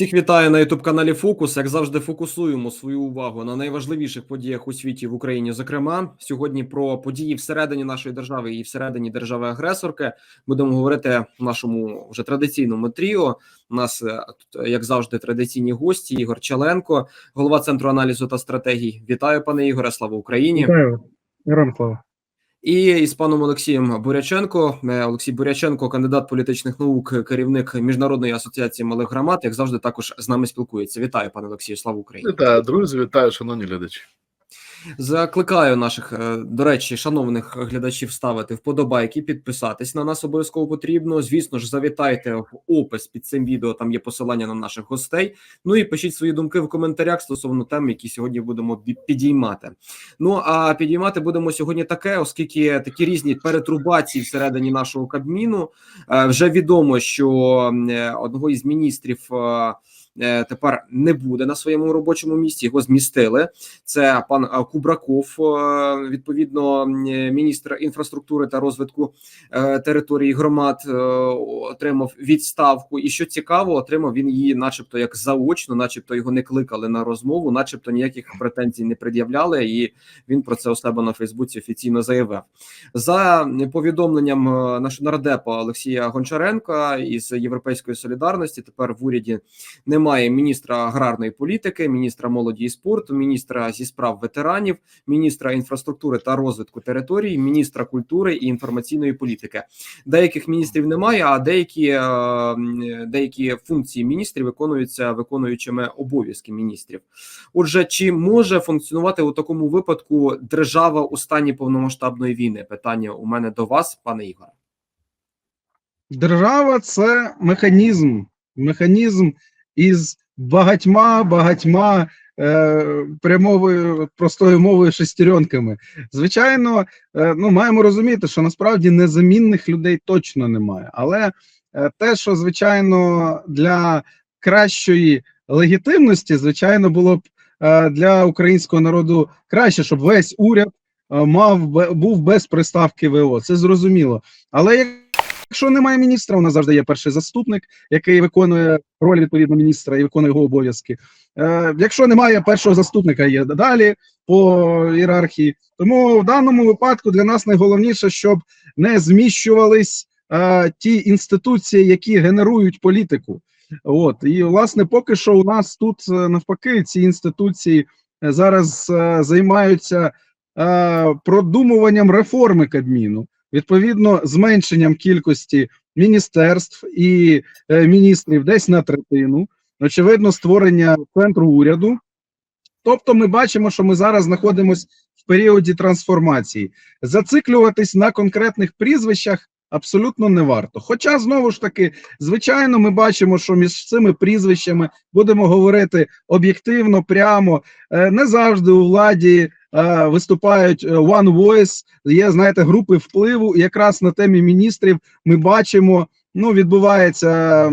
Всіх вітаю на youtube каналі Фокус. Як завжди, фокусуємо свою увагу на найважливіших подіях у світі в Україні. Зокрема, сьогодні про події всередині нашої держави і всередині держави-агресорки будемо говорити в нашому вже традиційному тріо. У нас е, тут, як завжди, традиційні гості. Ігор Чаленко, голова центру аналізу та стратегій. Вітаю, пане Ігоре. Слава Україні! Вітаю, Героям слава. І із паном Олексієм Буряченко, Е, Олексій Буряченко, кандидат політичних наук, керівник міжнародної асоціації малих громад, як завжди, також з нами спілкується. Вітаю, пане Олексію, слава Україні! Вітаю, друзі, вітаю, шановні глядачі. Закликаю наших, е, до речі, шановних глядачів ставити вподобайки, підписатись на нас обов'язково потрібно. Звісно ж, завітайте в опис під цим відео. Там є посилання на наших гостей. Ну і пишіть свої думки в коментарях стосовно тем, які сьогодні будемо підіймати. Ну а підіймати будемо сьогодні таке, оскільки такі різні перетрубації всередині нашого кабміну. Е, Вже відомо, що е, одного із міністрів. Е, Тепер не буде на своєму робочому місці. Його змістили. Це пан е, Кубраков, е, відповідно, міністр інфраструктури та розвитку території громад, отримав відставку. І що цікаво, отримав він її, начебто, як заочно, начебто його не кликали на розмову, начебто ніяких претензій не пред'являли. І він про це у себе на Фейсбуці офіційно заявив. За повідомленням нашого нардепа Олексія Гончаренка із Європейської солідарності, тепер в уряді немає міністра аграрної політики, міністра молоді і спорту, міністра зі справ ветеранів, міністра інфраструктури та розвитку територій, міністра культури і інформаційної політики. Деяких міністрів немає, а деякі, е, деякі функції міністрів виконуються виконуючими обов'язки міністрів. Отже, чи може функціонувати у такому випадку держава у стані повномасштабної війни? Питання у мене до вас, пане Ігоре. Держава це механізм, механізм із багатьма багатьма е, прямовою простою мовою шестеренками. Звичайно, е, ну маємо розуміти, що насправді незамінних людей точно немає. Але е, те, що звичайно для кращої легітимності, звичайно, було б е, для українського народу краще, щоб весь уряд е, мав був без приставки ВО. Це зрозуміло. Але Якщо немає міністра, у нас завжди є перший заступник, який виконує роль відповідно міністра і виконує його обов'язки. Е, якщо немає першого заступника, є далі по ієрархії. Тому в даному випадку для нас найголовніше, щоб не зміщувались е, ті інституції, які генерують політику. От і власне, поки що у нас тут е, навпаки ці інституції е, зараз е, займаються е, продумуванням реформи Кабміну відповідно зменшенням кількості міністерств і е, міністрів десь на третину, очевидно, створення центру уряду. Тобто, ми бачимо, що ми зараз знаходимося в періоді трансформації. Зациклюватись на конкретних прізвищах абсолютно не варто. Хоча, знову ж таки, звичайно, ми бачимо, що між цими прізвищами будемо говорити об'єктивно, прямо, е, не завжди у владі виступають е, One Voice, є, знаєте, групи впливу. І якраз на темі міністрів ми бачимо, ну, відбувається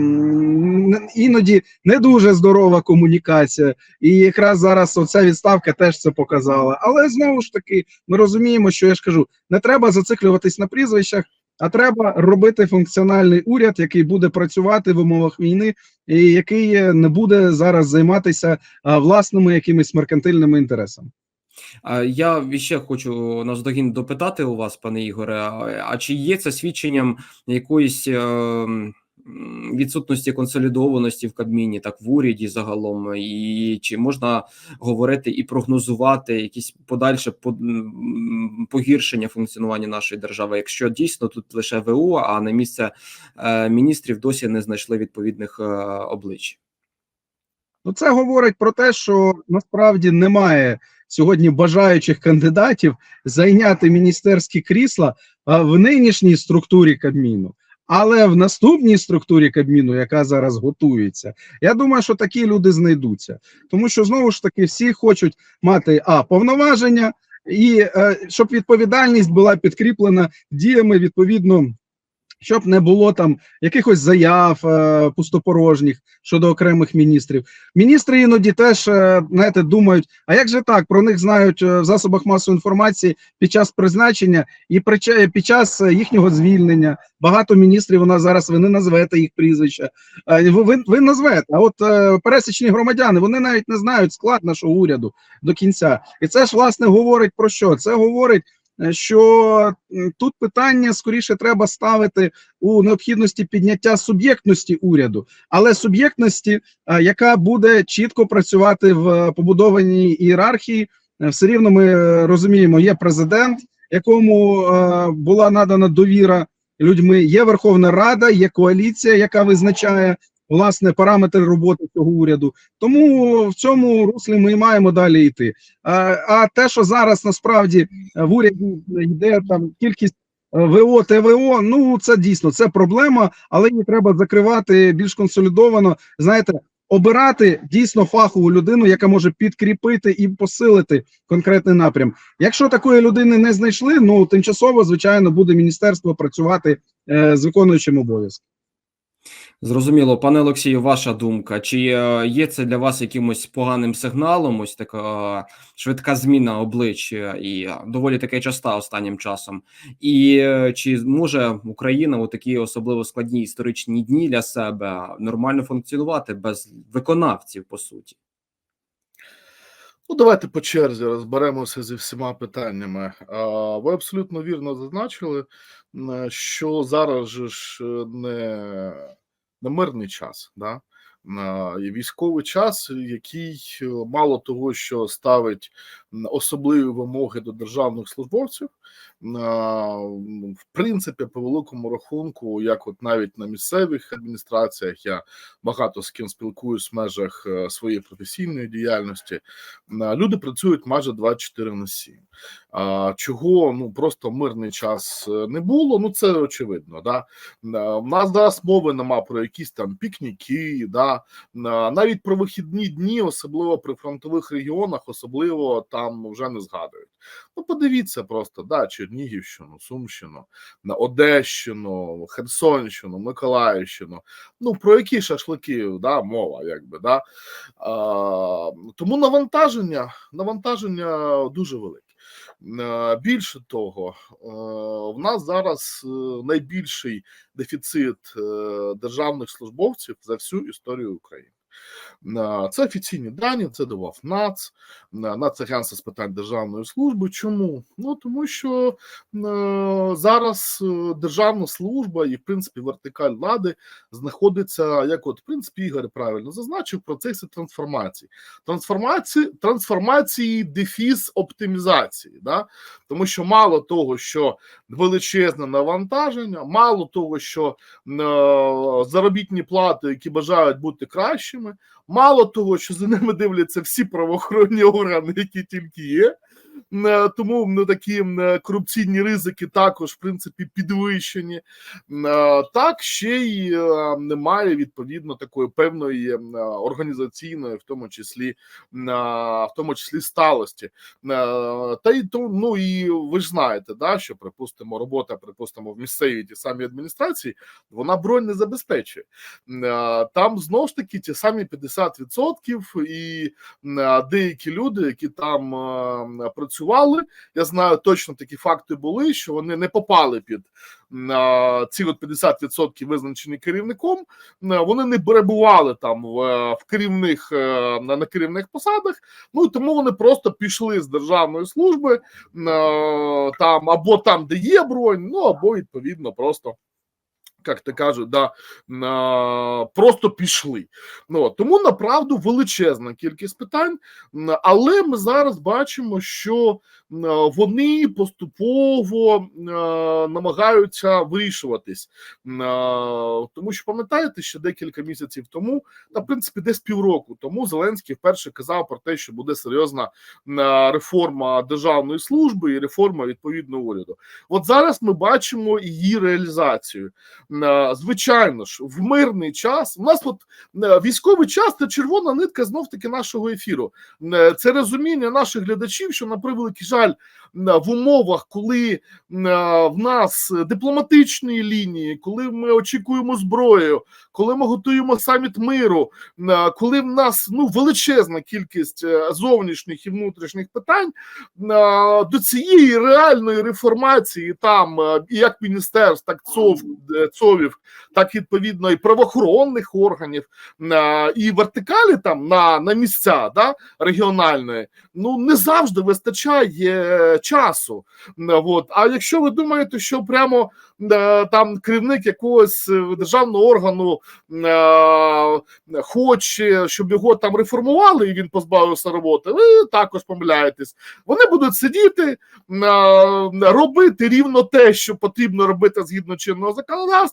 іноді не дуже здорова комунікація. І якраз зараз оця відставка теж це показала. Але знову ж таки, ми розуміємо, що я ж кажу, не треба зациклюватись на прізвищах. А треба робити функціональний уряд, який буде працювати в умовах війни, і який е, не буде зараз займатися власними якимись меркантильними інтересами. А я ще хочу наздогін допитати у вас, пане Ігоре. А чи є це свідченням якоїсь е, відсутності консолідованості в Кабміні, так в уряді загалом, і чи можна говорити і прогнозувати якісь подальше по- погіршення функціонування нашої держави, якщо дійсно тут лише ВУ, а на місце е, міністрів досі не знайшли відповідних е, облич? Ну, це говорить про те, що насправді немає сьогодні бажаючих кандидатів зайняти міністерські крісла в нинішній структурі Кабміну. Але в наступній структурі Кабміну, яка зараз готується, я думаю, що такі люди знайдуться, тому що знову ж таки всі хочуть мати а повноваження, і е, щоб відповідальність була підкріплена діями відповідно щоб не було там якихось заяв е, пустопорожніх щодо окремих міністрів. Міністри іноді теж е, знаєте, думають, а як же так? Про них знають е, в засобах масової інформації під час призначення і при під час е, їхнього звільнення. Багато міністрів у нас зараз ви не назвете їх прізвища. Е, ви, ви назвете. А от е, пересічні громадяни вони навіть не знають склад нашого уряду до кінця. І це ж власне говорить про що? Це говорить. Е, Що тут питання скоріше треба ставити у необхідності підняття суб'єктності уряду, але суб'єктності, е, яка буде чітко працювати в е, побудованій ієрархії. Все рівно ми розуміємо, є президент, якому була надана довіра людьми. Є Верховна Рада, є коаліція, яка визначає власне параметри роботи цього уряду. Тому в цьому руслі ми маємо далі йти. А, а те, що зараз насправді е, в уряді йде там кількість е, ВО, ТВО, ну це дійсно це проблема, але її треба закривати більш консолідовано. Знаєте, обирати дійсно фахову людину, яка може підкріпити і посилити конкретний напрям. Якщо такої людини не знайшли, ну тимчасово, звичайно, буде міністерство працювати е, з виконуючим обов'язки. Зрозуміло, пане Олексію, ваша думка. Чи е, є це для вас якимось поганим сигналом? Ось така е, швидка зміна облич е, і е, доволі таке часта останнім часом. І чи може Україна у такі особливо складні історичні дні для себе нормально функціонувати без виконавців, по суті? Ну, давайте по черзі розберемося зі всіма питаннями. Ви абсолютно вірно зазначили, що зараз же ж е, не, не мирний час, да? Військовий час, який е, мало того, що ставить особливі вимоги до державних службовців, в принципі, по великому рахунку, як от навіть на місцевих адміністраціях, я багато з ким спілкуюсь в межах е, своєї професійної діяльності. Люди працюють майже 24 на 7. Чого ну просто мирний час е, не було, ну це очевидно. Да? В нас зараз мови нема про якісь там пікніки, да? Навіть про вихідні дні, особливо при фронтових регіонах, особливо там вже не згадують. Ну, подивіться просто, да, Чернігівщину, Сумщину, на Одещину, Херсонщину, Миколаївщину. Ну, про які шашлики да, мова, якби, да. А, тому навантаження, навантаження дуже велике. Більше того, в нас зараз е, найбільший дефіцит е, державних службовців за всю історію України. Це офіційні дані, це давав НАЦ, Нацагентство з питань державної служби. Чому? Ну тому що е, зараз е, державна служба і в принципі вертикаль влади знаходиться, як от в принципі Ігор правильно зазначив, в процесі трансформації. Трансформації, трансформації, дефіс оптимізації. Да? Тому що мало того, що величезне навантаження, мало того, що е, заробітні плати, які бажають бути кращими, мало того, що за ними дивляться всі правоохоронні органи, які тільки є. Е, Тому ну, такі е, корупційні ризики також, в принципі, підвищені. Е, Так, ще й немає відповідно такої певної організаційної, в тому числі, в тому числі сталості. Та й то, ну і ви ж знаєте, да, що припустимо, робота, припустимо, в місцевій ті самі адміністрації, вона бронь не забезпечує. Там знову ж таки ті самі 50% і деякі люди, які там е, працювали, я знаю точно такі факти були, що вони не попали під ці от 50% визначені керівником. Вони не перебували там в, в керівних е, на, керівних посадах. Ну і тому вони просто пішли з державної служби там або там, де є бронь, ну або відповідно просто. Як ти кажуть, да, просто пішли. Ну, тому направду величезна кількість питань, але ми зараз бачимо, що вони поступово намагаються вирішуватись. Тому що пам'ятаєте, що декілька місяців тому, та в принципі десь півроку тому Зеленський вперше казав про те, що буде серйозна реформа державної служби і реформа відповідно уряду. От зараз ми бачимо її реалізацію. Е, Звичайно ж, в мирний час у нас от е, військовий час це червона нитка знов таки нашого ефіру. Е, Це розуміння наших глядачів, що на превеликий жаль, в умовах, коли в нас дипломатичні лінії, коли ми очікуємо зброю, коли ми готуємо саміт миру, коли в нас ну величезна кількість зовнішніх і внутрішніх питань, до цієї реальної реформації там як міністерств, так цов е, так відповідно і правоохоронних органів, е, і вертикалі там на, на місця да, регіональної, ну не завжди вистачає часу. Е, От. А якщо ви думаєте, що прямо е, там керівник якогось державного органу хоче, щоб його там реформували, і він позбавився роботи, ви також помиляєтесь. Вони будуть сидіти, робити рівно те, що потрібно робити згідно чинного законодавства,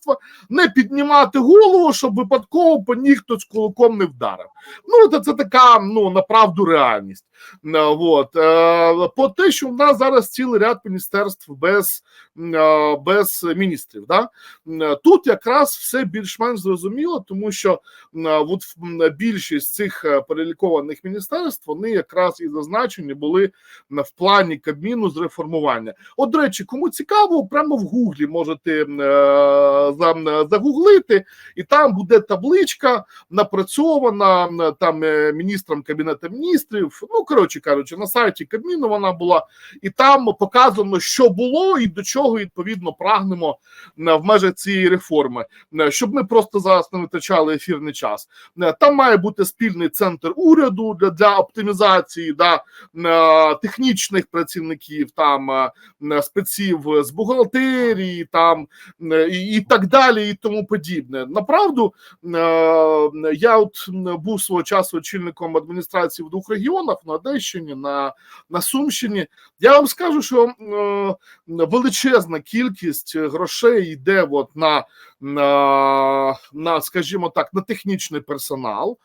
не піднімати голову, щоб випадково по ній хтось кулаком не вдарив. Ну, це, це така ну направду реальність. Е, От. Е, По те, що в нас зараз цілий ряд міністерств без, е, без міністрів. Да? Тут якраз все більш-менш зрозуміло, тому що от більшість цих перелікованих міністерств вони якраз і зазначені були в плані Кабміну з реформування. От, до речі, кому цікаво, прямо в Гуглі можете загуглити, і там буде табличка напрацьована там е, міністром кабінету міністрів. Ну коротше кажучи, на сайті Кабміну вона була, і там показано, що було і до чого відповідно прагнемо в межах цієї реформи, щоб ми просто зараз не витрачали ефірний час. Там має бути спільний центр уряду для, для оптимізації да, е, технічних працівників, там е, спеців з бухгалтерії, там і, і так далі, і тому подібне. Направду, е, я от був свого часу очільником адміністрації в двох регіонах на Одещині, на, на Сумщині. Я вам скажу, що е, величезна кількість грошей йде от на, на, на, скажімо так, на технічний персонал.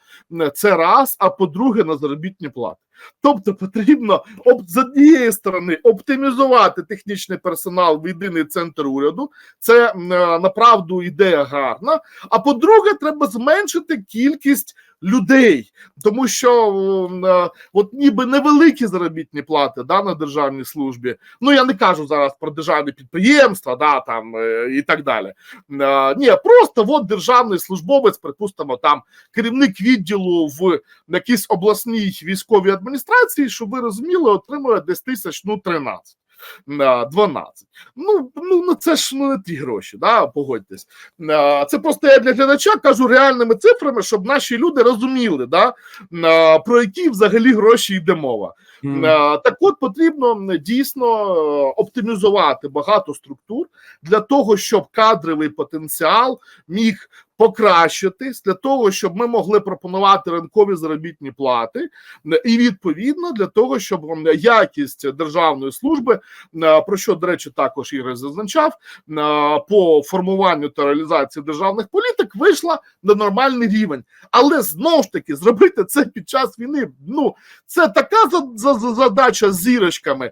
Це раз, а по-друге, на заробітні плати. Тобто потрібно об, з однієї сторони оптимізувати технічний персонал в єдиний центр уряду. Це е, направду ідея гарна. А по-друге, треба зменшити кількість людей, тому що е, от ніби невеликі заробітні плати да, на державній службі. Ну я не кажу зараз про державні підприємства, да там е, і так далі. Е, ні, просто от державний службовець, припустимо, там керівник відділу в якійсь обласній військовій адміністрації, щоб ви розуміли, отримує десь тисяч ну 13. На 12. Ну, ну, ну це ж ну, не ті гроші, да, погодьтесь. Це просто я для глядача кажу реальними цифрами, щоб наші люди розуміли, да, про які взагалі гроші йде мова. Е, Так от потрібно дійсно е, оптимізувати багато структур для того, щоб кадровий потенціал міг покращитись, для того, щоб ми могли пропонувати ринкові заробітні плати, е, і відповідно для того, щоб якість державної служби, е, про що, до речі, також Ігор зазначав, е, по формуванню та реалізації державних політик вийшла на нормальний рівень. Але знову ж таки зробити це під час війни. Ну це така за, за, за- задача з зірочками.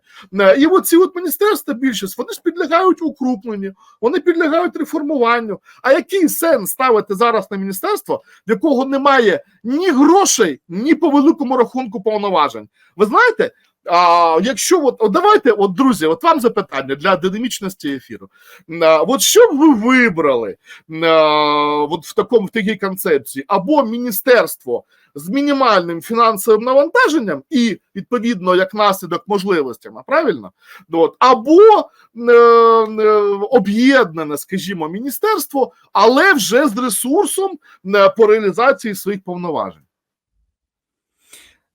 І оці от міністерства більшість вони ж підлягають укрупленню, вони підлягають реформуванню. А який сенс ставити зараз на міністерство, в якого немає ні грошей, ні по великому рахунку повноважень? Ви знаєте? А якщо от, от давайте, от друзі, от вам запитання для динамічності ефіру. А, от що б ви вибрали а, от в такому в такій концепції? Або міністерство з мінімальним фінансовим навантаженням і відповідно як наслідок можливостями, правильно? От, або е, е, об'єднане, скажімо, міністерство, але вже з ресурсом е, по реалізації своїх повноважень.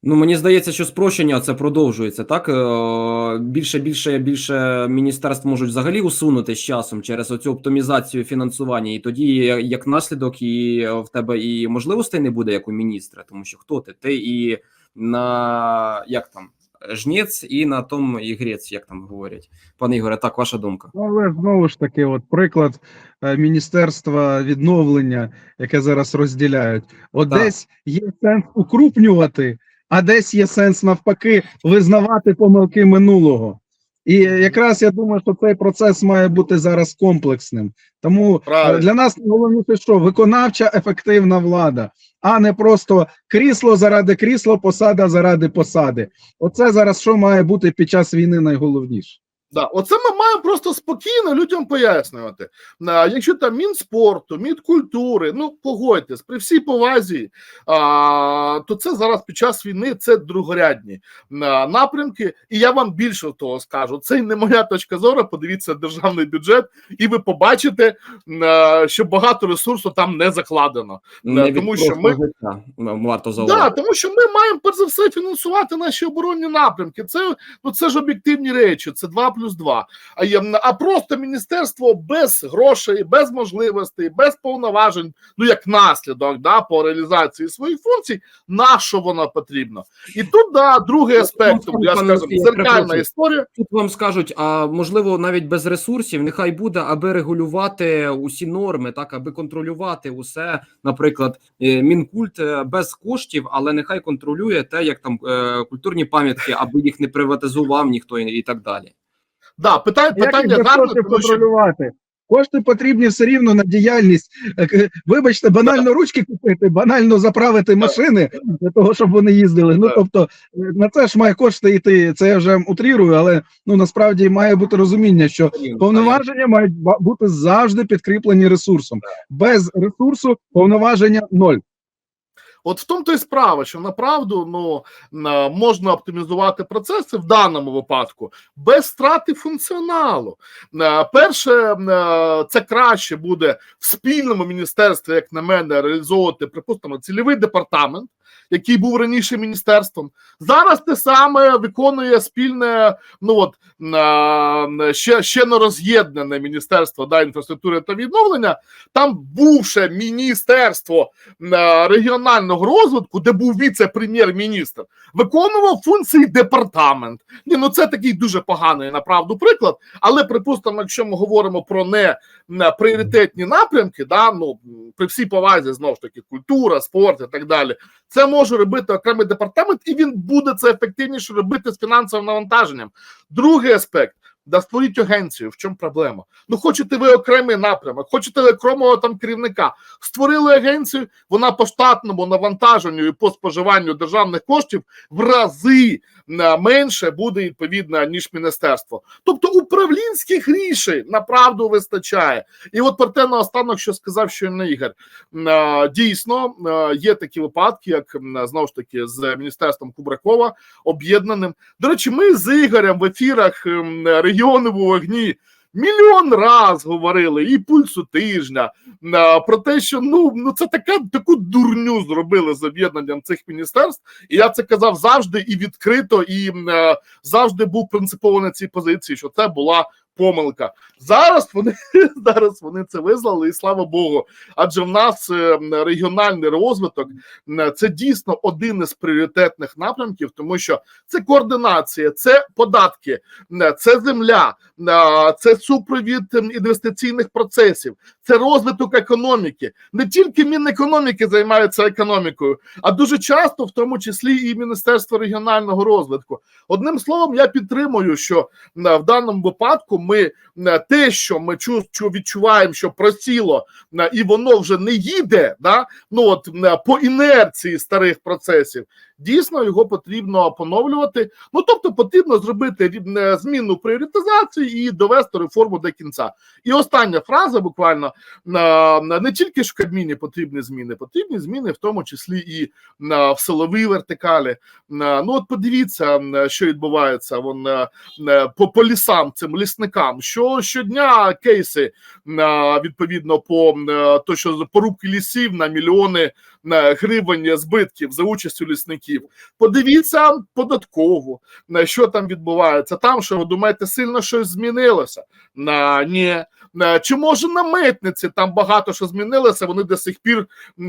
Ну, мені здається, що спрощення це продовжується. Так Е, більше, більше, більше міністерств можуть взагалі усунути з часом через оцю оптимізацію фінансування, і тоді як наслідок, і в тебе і можливостей не буде як у міністра, тому що хто ти? Ти і на як там жнець, і на тому і грець, як там говорять. Пане Ігоре, так, ваша думка. Ну, але знову ж таки, от приклад е, Міністерства відновлення, яке зараз розділяють. От Так. десь є сенс укрупнювати, а десь є сенс навпаки визнавати помилки минулого. І якраз я думаю, що цей процес має бути зараз комплексним. Тому е, Правильно. для нас найголовніше, що виконавча ефективна влада, а не просто крісло заради крісла, посада заради посади. Оце зараз що має бути під час війни найголовніше. Да, оце ми маємо просто спокійно людям пояснювати. А, якщо там Мінспорту, Мінкультури, ну погодьтесь, при всій повазі, а, то це зараз під час війни це другорядні а, напрямки. І я вам більше того скажу: це не моя точка зору. Подивіться державний бюджет, і ви побачите, а, що багато ресурсу там не закладено. Не тому що ми- варто Да, тому що ми маємо перш за все фінансувати наші оборонні напрямки. Це ну це ж об'єктивні речі. Це 2 плюс 2. А є а просто міністерство без грошей, без можливостей, без повноважень. Ну як наслідок, да, по реалізації своїх функцій. На що воно потрібно? І тут да, другий аспект. ну, Я скажу, зеркальна історія. Тут вам скажуть, а можливо, навіть без ресурсів, нехай буде, аби регулювати усі норми, так аби контролювати усе, наприклад, е, мінкульт е, без коштів, але нехай контролює те, як там е, культурні пам'ятки, аби їх не приватизував ніхто і так далі. Да, питання, питання гарне, тому що контролювати? Кошти потрібні все рівно на діяльність. Е, Вибачте, банально ручки купити, банально заправити машини для того, щоб вони їздили. Ну тобто е, на це ж має кошти йти. Це я вже утрірую, але ну насправді має бути розуміння, що повноваження мають бути завжди підкріплені ресурсом. Без ресурсу повноваження ноль. От в тому то й справа, що направду ну можна оптимізувати процеси в даному випадку без страти функціоналу. Е, Перше, е, це краще буде в спільному міністерстві, як на мене, реалізовувати, припустимо, цільовий департамент, який був раніше міністерством. Зараз те саме виконує спільне, ну от ще, ще не роз'єднане міністерство да, інфраструктури та відновлення. Там бувше міністерство регіонального розвитку, де був віце-прем'єр-міністр, виконував функції департамент. Ні, ну це такий дуже поганий направду приклад. Але припустимо, якщо ми говоримо про не пріоритетні напрямки, да, ну при всій повазі знову ж таки культура, спорт і так далі. Це може робити окремий департамент, і він буде це ефективніше робити з фінансовим навантаженням. Другий аспект. Да створіть агенцію, в чому проблема? Ну, хочете ви окремий напрямок, хочете окремого там керівника. Створили агенцію, вона по штатному навантаженню і по споживанню державних коштів в рази е, менше буде відповідно, ніж міністерство. Тобто управлінських рішень направду вистачає. І от про те наостанок, що сказав щойно Ігор, Е, дійсно е, є такі випадки, як знову ж таки з міністерством Кубракова об'єднаним. До речі, ми з Ігорем в ефірах регіони в вогні. Мільйон раз говорили і пульсу тижня про те, що ну, ну це така таку дурню зробили з об'єднанням цих міністерств. І я це казав завжди і відкрито, і завжди був принципово на цій позиції, що це була помилка. Зараз вони зараз вони це визнали, і слава Богу. Адже в нас е, регіональний розвиток це дійсно один із пріоритетних напрямків, тому що це координація, це податки, це земля, це супровід інвестиційних процесів, це розвиток економіки. Не тільки Мінекономіки займаються економікою, а дуже часто, в тому числі, і Міністерство регіонального розвитку. Одним словом, я підтримую, що в даному випадку ми м, те, що ми чу, чу- відчуваємо, що просіло м, і воно вже не їде, да? ну от по інерції старих процесів, дійсно його потрібно поновлювати. Ну тобто, потрібно зробити м, зміну пріоритизації і довести реформу до кінця. І остання фраза буквально на, на не тільки ж в Кабміні потрібні зміни, потрібні зміни, в тому числі і в силовій вертикалі. Ну от подивіться, що відбувається вон е, е, по, по лісам, цим лісникам. Що щодня кейси відповідно по е, то, що порубки лісів на мільйони гривень збитків за участю лісників. Подивіться податково, на що там відбувається. Там що ви думаєте, сильно щось змінилося? На ні. Е, Чи може на митниці там багато що змінилося? Вони до сих пір, е,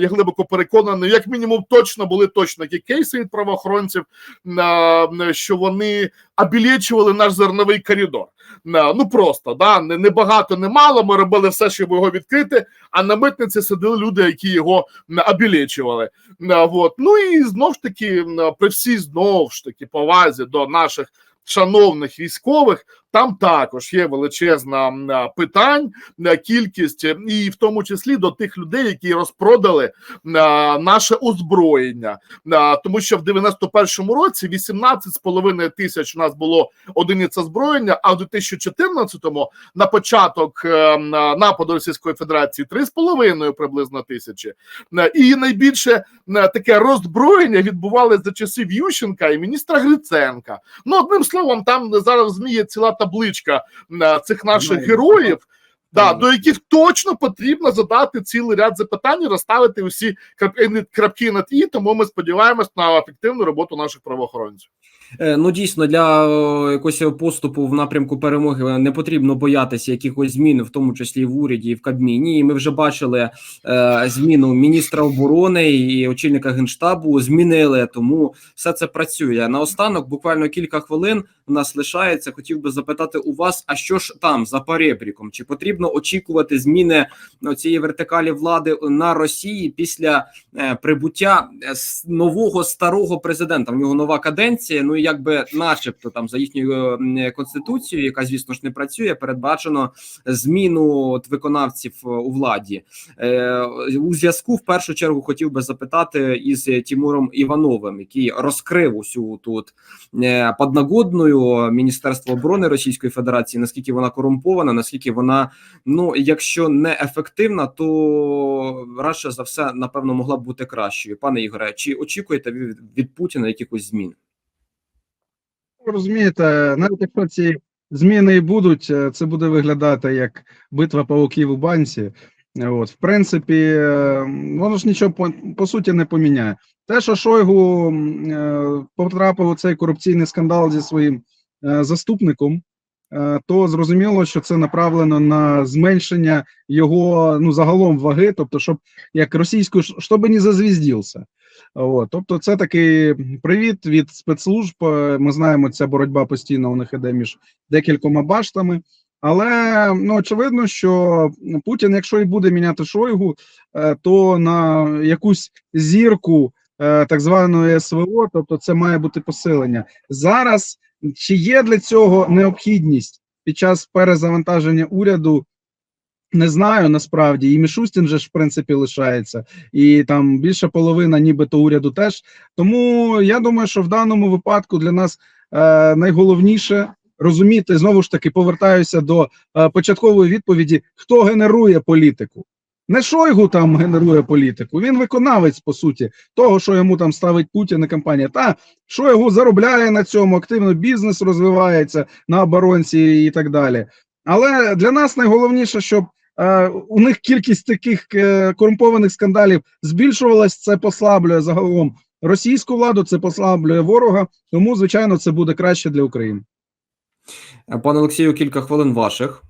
я глибоко переконаний, як мінімум, точно були точно які кейси від правоохоронців, е, що вони обілечували наш зерновий коридор. Ну просто да не, багато, не мало. Ми робили все, щоб його відкрити. А на митниці сиділи люди, які його. Е, Вот. Ну і знов ж таки, при всій знов ж таки повазі до наших шановних військових. Там також є величезна питань, кількість, е, і в тому числі до тих людей, які розпродали наше озброєння. Тому що в 91-му році 18,5 тисяч у нас було одиниць озброєння, а в 2014-му на початок е, нападу Російської Федерації 3,5 приблизно тисячі. І найбільше таке роззброєння відбувалося за часів Ющенка і міністра Гриценка. Ну, одним словом, там зараз в ЗМІ є ціла табличка е, цих наших героїв. Да, до яких точно потрібно задати цілий ряд запитань, і розставити усі крапки, крапки над і, тому ми сподіваємось на ефективну роботу наших правоохоронців. Е, Ну дійсно для е, якогось поступу в напрямку перемоги не потрібно боятися якихось змін, в тому числі в уряді і в Кабміні. І ми вже бачили е, зміну міністра оборони і очільника генштабу. Змінили, тому все це працює. Наостанок, буквально кілька хвилин у нас лишається. Хотів би запитати у вас, а що ж там за перебріком? Чи потрібно очікувати зміни цієї вертикалі влади на Росії після е, прибуття е, нового старого президента? В нього нова каденція. Ну і якби, начебто, там за їхньою конституцією, яка звісно ж не працює, передбачено зміну от, виконавців е, у владі. Е, у зв'язку в першу чергу хотів би запитати із Тимуром Івановим, який розкрив усю тут е, подногодною Міністерство оборони Російської Федерації, наскільки вона корумпована, наскільки вона, ну якщо не ефективна, то радше за все напевно могла б бути кращою. Пане Ігоре, чи очікуєте від, від Путіна якихось змін? Розумієте, навіть якщо ці зміни і будуть, е, це буде виглядати як битва павуків у банці. От, в принципі, е, воно ж нічого по, по суті не поміняє. Те, що Шойгу е, потрапив у цей корупційний скандал зі своїм заступником, то зрозуміло, що це направлено на зменшення його ну загалом ваги, тобто, щоб як російською, щоб не зазвіздівся. От, тобто, це такий привіт від спецслужб. Е, Ми знаємо, ця боротьба постійно у них іде між декількома баштами. Але ну очевидно, що Путін, якщо і буде міняти Шойгу, е, то на якусь зірку е, так званої СВО, тобто це має бути посилення. Зараз чи є для цього необхідність під час перезавантаження уряду? Не знаю насправді, і Мішустін же ж в принципі лишається, і там більша половина, нібито уряду теж. Тому я думаю, що в даному випадку для нас е, найголовніше розуміти знову ж таки повертаюся до е, початкової відповіді: хто генерує політику. Не Шойгу там генерує політику, він виконавець, по суті, того, що йому там ставить Путін і компанія. Та Шойгу заробляє на цьому, активно бізнес розвивається на оборонці і так далі. Але для нас найголовніше, щоб е, у них кількість таких е, корумпованих скандалів збільшувалась, це послаблює загалом російську владу, це послаблює ворога. Тому, звичайно, це буде краще для України. Е, Пане Олексію, кілька хвилин ваших.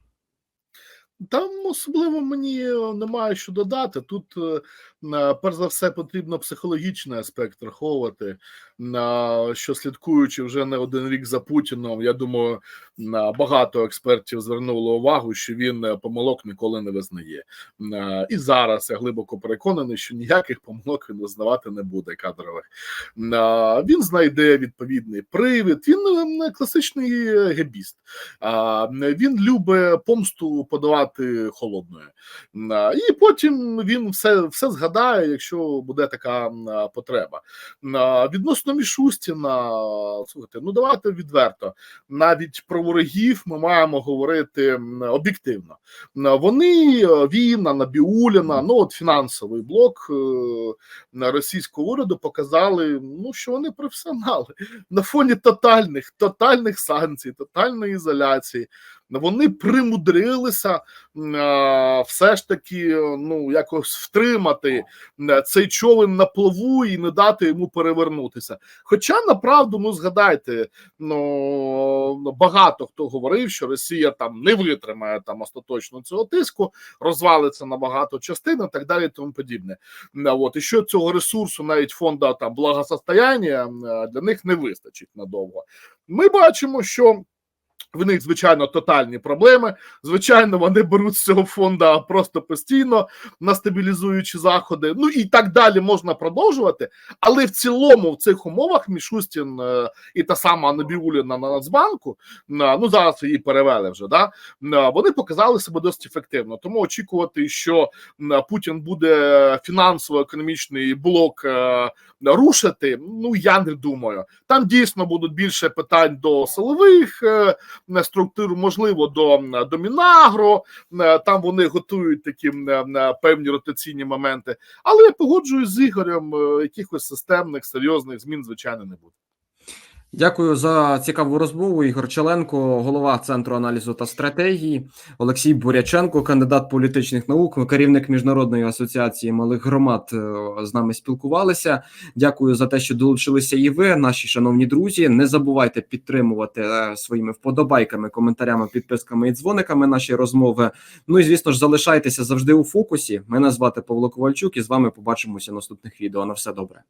Там особливо мені е, немає що додати. Тут, е, перш за все, потрібно психологічний аспект враховувати. Що слідкуючи вже не один рік за Путіном, я думаю, багато експертів звернуло увагу, що він е, помилок ніколи не визнає. Е, І зараз я глибоко переконаний, що ніяких помилок він визнавати не буде кадрових. Е, Він знайде відповідний привід. Він класичний гебіст. Він любить помсту подавати холодною. І потім він все, все згадає, якщо буде така потреба. А, Відносно Мішустіна, слухайте, ну давайте відверто. Навіть про ворогів ми маємо говорити об'єктивно. Вони е, він, Набіуліна, ну от фінансовий блок е, російського уряду показали, ну що вони професіонали на фоні тотальних, тотальних санкцій, тотальної ізоляції. Вони примудрилися все ж таки ну якось втримати цей човен на плаву і не дати йому перевернутися. Хоча направду, ну згадайте, ну багато хто говорив, що Росія там не витримає там остаточно цього тиску, розвалиться на багато частин і так далі, і тому подібне. От і що цього ресурсу, навіть фонду там благосостояння для них не вистачить надовго. Ми бачимо, що В них, звичайно, тотальні проблеми. Звичайно, вони беруть з цього фонду просто постійно на стабілізуючі заходи. Ну і так далі можна продовжувати. Але в цілому, в цих умовах Мішустін е, і та сама Набіуліна на Нацбанку, ну зараз її перевели вже. Да, на- вони показали себе досить ефективно. Тому очікувати, що Путін буде фінансово-економічний блок е, рушити. Ну я не думаю. Там дійсно будуть більше питань до силових е, структур, можливо, до, до Мінагро. Е, Там вони готують такі м, е, певні ротаційні моменти. Але я погоджуюсь з Ігорем, е, якихось системних серйозних змін, звичайно, не буде. Дякую за цікаву розмову. Ігор Челенко, голова центру аналізу та стратегії, Олексій Буряченко, кандидат політичних наук, керівник міжнародної асоціації малих громад. е, З нами спілкувалися. Дякую за те, що долучилися і ви, наші шановні друзі. Не забувайте підтримувати е, своїми вподобайками, коментарями, підписками і дзвониками наші розмови. Ну і звісно ж, залишайтеся завжди у фокусі. Мене звати Павло Ковальчук, і з вами побачимося в наступних відео. На все добре.